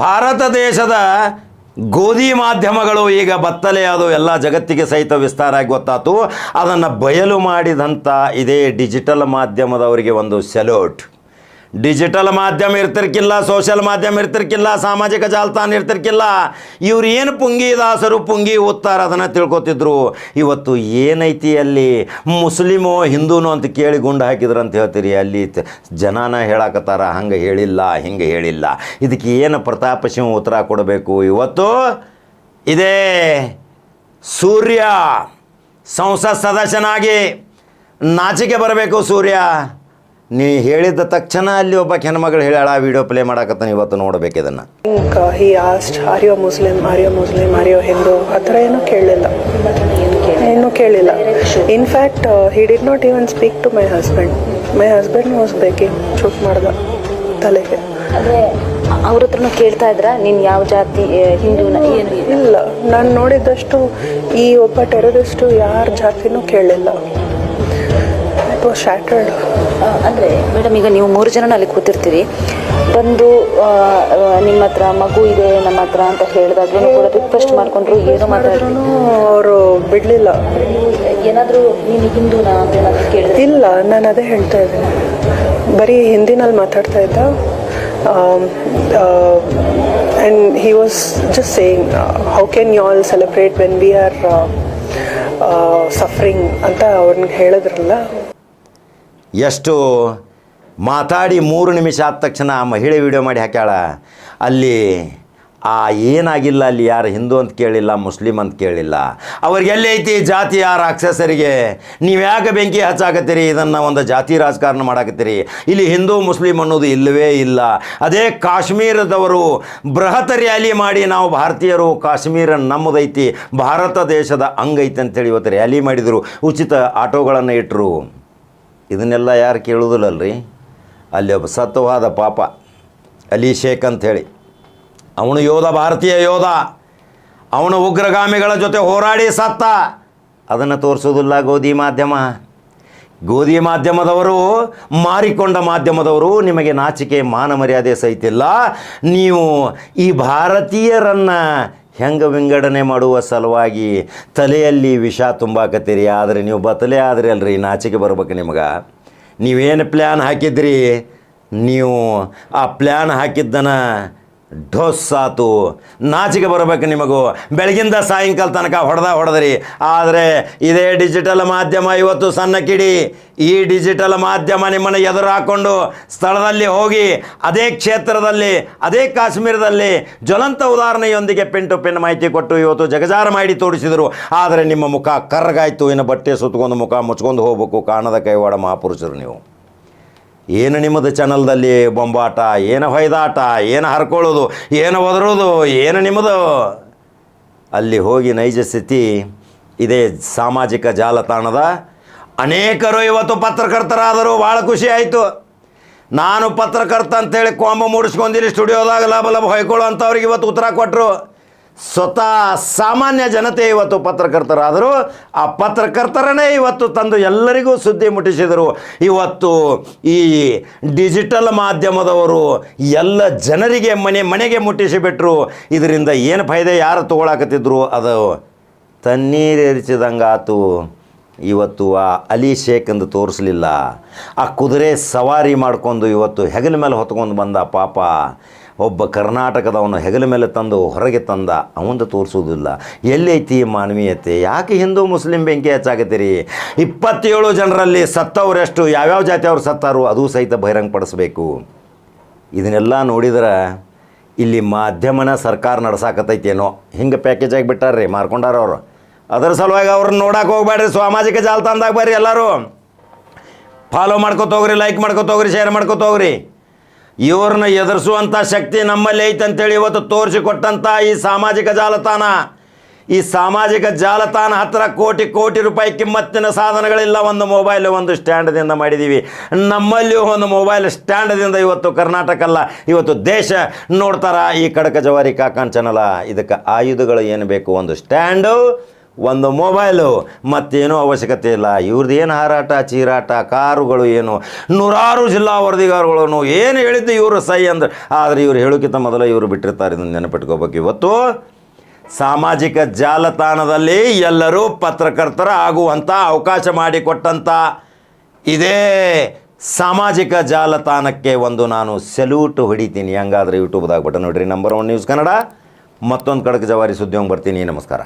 ಭಾರತ ದೇಶದ ಗೋಧಿ ಮಾಧ್ಯಮಗಳು ಈಗ ಬತ್ತಲೆ ಅದು ಎಲ್ಲ ಜಗತ್ತಿಗೆ ಸಹಿತ ವಿಸ್ತಾರ ಆಗಿ ಗೊತ್ತಾತು. ಅದನ್ನು ಬಯಲು ಮಾಡಿದಂಥ ಇದೇ ಡಿಜಿಟಲ್ ಮಾಧ್ಯಮದವರಿಗೆ ಒಂದು ಸೆಲ್ಯೂಟ್ ಡಿಜಿಟಲ್ ಮಾಧ್ಯಮ ಇರ್ತಿರ್ಕಿಲ್ಲ ಸೋಷಿಯಲ್ ಮಾಧ್ಯಮ ಇರ್ತಿರ್ಕಿಲ್ಲ, ಸಾಮಾಜಿಕ ಜಾಲತಾಣ ಇರ್ತಿರ್ಕಿಲ್ಲ. ಇವ್ರು ಏನು ಪುಂಗಿ ದಾಸರು ಪುಂಗಿ ಓದ್ತಾರ ಅದನ್ನು ತಿಳ್ಕೊತಿದ್ರು. ಇವತ್ತು ಏನೈತಿ ಅಲ್ಲಿ? ಮುಸ್ಲಿಮೋ ಹಿಂದೂನೋ ಅಂತ ಕೇಳಿ ಗುಂಡು ಹಾಕಿದ್ರು ಅಂತ ಹೇಳ್ತೀರಿ. ಅಲ್ಲಿ ಜನಾನ ಹೇಳಕತ್ತಾರ, ಹಂಗೆ ಹೇಳಿಲ್ಲ, ಹಿಂಗೆ ಹೇಳಿಲ್ಲ. ಇದಕ್ಕೆ ಏನು ಪ್ರತಾಪ ಸಿಂಹ ಉತ್ತರ ಕೊಡಬೇಕು? ಇವತ್ತು ಇದೇ ಸೂರ್ಯ ಸಂಸತ್ ಸದಸ್ಯನಾಗಿ ನಾಚಿಕೆ ಬರಬೇಕು ಸೂರ್ಯ. ನೀ ಹೇಳಿದ ತಕ್ಷಣ ಅಲ್ಲಿ ಒಬ್ಬ ಹೆಣ್ಮಗಳು ಹೇಳ ವಿಡಿಯೋ ಪ್ಲೇ ಮಾಡಕತ್ತಾನೆ ಇವತ್ತು ನೋಡ್ಬೇಕು ಇದನ್ನು think he asked, Are you a Muslim? Are you a Muslim? Are you Hindu? ಆ ಥರ ಏನೂ ಕೇಳಲಿಲ್ಲ ಏನು ಕೇಳಿಲ್ಲ in fact he did not even speak to my husband my husband was baking shoot ಮಾಡ್ದ ತಲೆಗೆ ಅವ್ರ ಹತ್ರನೂ ಕೇಳ್ತಾ ಇದ್ರ ನೀನ್ ಯಾವ ಜಾತಿ ಹಿಂದೂ ಹಿಂದೂನ ಏನು ಇಲ್ಲ ಇಲ್ಲ ನಾನು ನೋಡಿದಷ್ಟು ಈ ಒಬ್ಬ ಟೆರರಿಸ್ಟು ಯಾರ ಜಾತಿನೂ ಕೇಳಿಲ್ಲ ಇಟ್ ವಾಸ್ ಶ್ಯಾಟರ್ಡ್ ಅಂದರೆ ಮೇಡಮ್ ಈಗ ನೀವು ಮೂರು ಜನ ಅಲ್ಲಿ ಕೂತಿರ್ತೀರಿ. ಬಂದು ನಿಮ್ಮ ಹತ್ರ ಮಗು ಇದೆ ನಮ್ಮ ಹತ್ರ ಅಂತ ಹೇಳಿದಾಗ್ಲೂ ಕೂಡ ರಿಕ್ವೆಸ್ಟ್ ಮಾಡ್ಕೊಂಡ್ರು ಏನು ಮಾತಾಡಿದ್ರು ಅವರು ಬಿಡಲಿಲ್ಲ. ಏನಾದರೂ ನೀನು ಹಿಂದೂನಾ ಅಂತ ಏನಾದರೂ ಕೇಳಿದ್ರೆ? ಇಲ್ಲ ನಾನು ಅದೇ ಹೇಳ್ತಾ ಇದ್ದೆ ಬರೀ ಹಿಂದಿನಲ್ಲಿ ಮಾತಾಡ್ತಾ ಇದ್ದ. And he was just saying how can you all celebrate when we are suffering ಅಂತ ಅವ್ರನ್ನ ಹೇಳಿದ್ರಲ್ಲ. ಎಷ್ಟು ಮಾತಾಡಿ ಮೂರು ನಿಮಿಷ ಆದ ತಕ್ಷಣ ಆ ಮಹಿಳೆ ವಿಡಿಯೋ ಮಾಡಿ ಹಾಕ್ಯಾಳ. ಅಲ್ಲಿ, ಆ, ಏನಾಗಿಲ್ಲ ಅಲ್ಲಿ ಯಾರು ಹಿಂದೂ ಅಂತ ಕೇಳಿಲ್ಲ, ಮುಸ್ಲಿಂ ಅಂತ ಕೇಳಿಲ್ಲ. ಅವ್ರಿಗೆ ಎಲ್ಲಿ ಐತಿ ಜಾತಿ ಯಾರು ರಾಕ್ಷಸರಿಗೆ. ನೀವು ಯಾಕೆ ಬೆಂಕಿ ಹಚ್ಚಾಕತ್ತೀರಿ? ಇದನ್ನು ಒಂದು ಜಾತಿ ರಾಜಕಾರಣ ಮಾಡಾಕತ್ತೀರಿ. ಇಲ್ಲಿ ಹಿಂದೂ, ಮುಸ್ಲಿಂ ಅನ್ನೋದು ಇಲ್ಲವೇ ಇಲ್ಲ. ಅದೇ ಕಾಶ್ಮೀರದವರು ಬೃಹತ್ ರ್ಯಾಲಿ ಮಾಡಿ ನಾವು ಭಾರತೀಯರು, ಕಾಶ್ಮೀರ ನಮ್ಮದೈತಿ, ಭಾರತ ದೇಶದ ಅಂಗೈತಿ ಅಂತೇಳಿ ಇವತ್ತು ರ್ಯಾಲಿ ಮಾಡಿದರು. ಉಚಿತ ಆಟೋಗಳನ್ನು ಇಟ್ಟರು ಇದನ್ನೆಲ್ಲ ಯಾರು ಕೇಳುವುದಿಲ್ಲಲ್ರಿ? ಅಲ್ಲಿ ಒಬ್ಬ ಸತ್ವವಾದ ಪಾಪ, ಅಲಿ ಶೇಖ್ ಅಂಥೇಳಿ ಅವನು ಯೋಧ, ಭಾರತೀಯ ಯೋಧ. ಅವನು ಉಗ್ರಗಾಮಿಗಳ ಜೊತೆ ಹೋರಾಡಿ ಸತ್ತ. ಅದನ್ನು ತೋರಿಸೋದಿಲ್ಲ ಗೋಧಿ ಮಾಧ್ಯಮ. ಗೋಧಿ ಮಾಧ್ಯಮದವರು, ಮಾರಿಕೊಂಡ ಮಾಧ್ಯಮದವರು ನಿಮಗೆ ನಾಚಿಕೆ, ಮಾನ ಮರ್ಯಾದೆ ಸಹಿತಿಲ್ಲ ನೀವು ಈ ಭಾರತೀಯರನ್ನು ಹೆಂಗೆ ವಿಂಗಡಣೆ ಮಾಡುವ ಸಲುವಾಗಿ ತಲೆಯಲ್ಲಿ ವಿಷ ತುಂಬಾಕತ್ತೀರಿ. ಆದರೆ ನೀವು ಬತ್ತಲೆ ಆದ್ರಿ ಅಲ್ರಿ, ನಾಚಿಕೆ ಬರ್ಬೇಕು ನಿಮ್ಗೆ. ನೀವೇನು ಪ್ಲ್ಯಾನ್ ಹಾಕಿದ್ರಿ? ನೀವು ಆ ಪ್ಲ್ಯಾನ್ ಹಾಕಿದ್ದನ ಢೋಸ್ ಆತು ನಾಚಿಕೆ ಬರಬೇಕು ನಿಮಗೂ. ಬೆಳಗಿಂದ ಸಾಯಂಕಾಲ ತನಕ ಹೊಡೆದ ಹೊಡೆದ್ರಿ. ಆದರೆ ಇದೇ ಡಿಜಿಟಲ್ ಮಾಧ್ಯಮ ಇವತ್ತು ಸಣ್ಣ ಕಿಡಿ. ಈ ಡಿಜಿಟಲ್ ಮಾಧ್ಯಮ ನಿಮ್ಮನ್ನು ಎದುರು ಹಾಕ್ಕೊಂಡು ಸ್ಥಳದಲ್ಲಿ ಹೋಗಿ, ಅದೇ ಕ್ಷೇತ್ರದಲ್ಲಿ, ಅದೇ ಕಾಶ್ಮೀರದಲ್ಲಿ ಜ್ವಲಂತ ಉದಾಹರಣೆಯೊಂದಿಗೆ ಪೆನ್ ಟು ಪೆನ್ ಮಾಹಿತಿ ಕೊಟ್ಟು ಇವತ್ತು ಜಗಜಾರ ಮಾಡಿ ತೋರಿಸಿದರು. ಆದರೆ ನಿಮ್ಮ ಮುಖ ಕರ್ಗಾಯ್ತು, ಇನ್ನು ಬಟ್ಟೆ ಸುತ್ಕೊಂಡು ಮುಖ ಮುಚ್ಕೊಂಡು ಹೋಗ್ಬೇಕು, ಕಾಣದ ಕೈವಾಡ ಮಹಾಪುರುಷರು ನೀವು. ಏನು ನಿಮ್ಮದು ಚಾನಲ್ದಲ್ಲಿ ಬೊಂಬಾಟ, ಏನು ಹೊಯ್ದಾಟ, ಏನು ಹರ್ಕೊಳ್ಳೋದು, ಏನು ಒದರೋದು, ಏನು ನಿಮ್ಮದು? ಅಲ್ಲಿ ಹೋಗಿ ನೈಜ ಸ್ಥಿತಿ, ಇದೇ ಸಾಮಾಜಿಕ ಜಾಲತಾಣದ. ಅನೇಕರು ಇವತ್ತು ಪತ್ರಕರ್ತರಾದರು, ಭಾಳ ಖುಷಿ ಆಯಿತು. ನಾನು ಪತ್ರಕರ್ತ ಅಂತೇಳಿ ಕೊಂಬ ಮೂಡಿಸ್ಕೊಂಡಿರಿ ಸ್ಟುಡಿಯೋದಾಗ ಲಾಭ ಲಾಭ ಹೊಯ್ಕೊಳ್ಳೋ ಅಂಥವ್ರಿಗೆ ಇವತ್ತು ಉತ್ತರ ಕೊಟ್ಟರು ಸ್ವತಃ ಸಾಮಾನ್ಯ ಜನತೆ ಇವತ್ತು ಪತ್ರಕರ್ತರಾದರು. ಆ ಪತ್ರಕರ್ತರನ್ನೇ ಇವತ್ತು ತಂದು ಎಲ್ಲರಿಗೂ ಸುದ್ದಿ ಮುಟ್ಟಿಸಿದರು. ಇವತ್ತು ಈ ಡಿಜಿಟಲ್ ಮಾಧ್ಯಮದವರು ಎಲ್ಲ ಜನರಿಗೆ ಮನೆ, ಮನೆಗೆ ಮುಟ್ಟಿಸಿಬಿಟ್ರು. ಇದರಿಂದ ಏನು ಫಾಯ್ದೆ, ಯಾರು ತೊಗೊಳಕತ್ತಿದ್ರು? ಅದು ತಣ್ಣೀರೆರಿಸಿದಂಗಾತು ಇವತ್ತು ಆ ಅಲಿ ಶೇಖ್ ಎಂದು ತೋರಿಸಲಿಲ್ಲ. ಆ ಕುದುರೆ ಸವಾರಿ ಮಾಡಿಕೊಂಡು ಇವತ್ತು ಹೆಗಲ ಮೇಲೆ ಹೊತ್ಕೊಂಡು ಬಂದ ಪಾಪ. ಒಬ್ಬ ಕರ್ನಾಟಕದವನು ಹೆಗಲ ಮೇಲೆ ತಂದು ಹೊರಗೆ ತಂದ, ಅವಂದು ತೋರಿಸೋದಿಲ್ಲ ಎಲ್ಲೈತಿ ಮಾನವೀಯತೆ? ಯಾಕೆ ಹಿಂದೂ ಮುಸ್ಲಿಂ ಬೆಂಕಿ ಹೆಚ್ಚಾಗತ್ತೀರಿ ಇಪ್ಪತ್ತೇಳು ಜನರಲ್ಲಿ ಸತ್ತವರೆಷ್ಟು, ಯಾವ್ಯಾವ ಜಾತಿಯವ್ರು ಸತ್ತಾರೋ, ಅದು ಸಹಿತ ಬಹಿರಂಗಪಡಿಸ್ಬೇಕು. ಇದನ್ನೆಲ್ಲ ನೋಡಿದ್ರೆ ಇಲ್ಲಿ ಮಾಧ್ಯಮನ ಸರ್ಕಾರ ನಡ್ಸಾಕತ್ತೈತೇನೋ? ಹಿಂಗೆ ಪ್ಯಾಕೇಜ್ ಆಗಿಬಿಟ್ಟಾರ್ರಿ ಮಾರ್ಕೊಂಡಾರ ಅವರು. ಅದರ ಸಲುವಾಗಿ ಅವ್ರನ್ನ ನೋಡಕ್ಕೆ ಹೋಗ್ಬೇಡ್ರಿ, ಸಾಮಾಜಿಕ ಜಾಲತಾಣದಾಗ ಬರ್ರಿ ಎಲ್ಲರೂ. ಫಾಲೋ ಮಾಡ್ಕೊತ ಹೋಗ್ರಿ ಲೈಕ್ ಮಾಡ್ಕೊತ ಹೋಗ್ರಿ ಶೇರ್ ಮಾಡ್ಕೊತ ಹೋಗ್ರಿ. ಇವ್ರನ್ನ ಎದುರಿಸುವಂಥ ಶಕ್ತಿ ನಮ್ಮಲ್ಲಿ ಐತೆ ಅಂತೇಳಿ ಇವತ್ತು ತೋರಿಸಿಕೊಟ್ಟಂಥ ಈ ಸಾಮಾಜಿಕ ಜಾಲತಾಣ. ಈ ಸಾಮಾಜಿಕ ಜಾಲತಾಣ ಹತ್ತಿರ ಕೋಟಿ ಕೋಟಿ ರೂಪಾಯಿ ಕಿಮ್ಮತ್ತಿನ ಸಾಧನಗಳಿಲ್ಲ, ಒಂದು ಮೊಬೈಲ್ ಒಂದು ಸ್ಟ್ಯಾಂಡ್ದಿಂದ ಮಾಡಿದ್ದೀವಿ ನಮ್ಮಲ್ಲಿಯೂ ಒಂದು ಮೊಬೈಲ್ ಸ್ಟ್ಯಾಂಡ್ದಿಂದ ಇವತ್ತು ಕರ್ನಾಟಕ ಅಲ್ಲ, ಇವತ್ತು ದೇಶ ನೋಡ್ತಾರ ಈ ಕಡಕ ಜವಾರಿ ಕಾಕಾಂಚನಲ್ಲ ಇದಕ್ಕೆ ಆಯುಧಗಳು ಏನು ಬೇಕು? ಒಂದು ಸ್ಟ್ಯಾಂಡು ಒಂದು ಮೊಬೈಲು, ಮತ್ತೇನೂ ಅವಶ್ಯಕತೆ ಇಲ್ಲ. ಇವ್ರದ್ದು ಏನು ಹಾರಾಟ, ಚೀರಾಟ, ಕಾರುಗಳು ಏನು? ನೂರಾರು ಜಿಲ್ಲಾ ವರದಿಗಾರಗಳನ್ನು ಏನು ಹೇಳಿದ್ದು ಇವರು ಸೈ ಅಂದ್ರೆ ಆದರೆ ಇವರು ಹೇಳೋಕ್ಕಿಂತ ಮೊದಲು ಇವರು ಬಿಟ್ಟಿರ್ತಾರೆ ಇದನ್ನು ನೆನಪಿಟ್ಕೋಬೇಕು. ಇವತ್ತು ಸಾಮಾಜಿಕ ಜಾಲತಾಣದಲ್ಲಿ ಎಲ್ಲರೂ ಪತ್ರಕರ್ತರ ಆಗುವಂಥ ಅವಕಾಶ ಮಾಡಿಕೊಟ್ಟಂಥ ಇದೇ ಸಾಮಾಜಿಕ ಜಾಲತಾಣಕ್ಕೆ ಒಂದು ನಾನು ಸೆಲ್ಯೂಟ್ ಹೊಡಿತೀನಿ. ಹೆಂಗಾದ್ರೆ ಯೂಟ್ಯೂಬ್ದಾಗ ಬಟನ್ ನೋಡಿರಿ. Number one news Kannada. ಮತ್ತೊಂದು ಕಡಕ ಜವಾರಿ ಸುದ್ದಿ ಬರ್ತೀನಿ. ನಮಸ್ಕಾರ.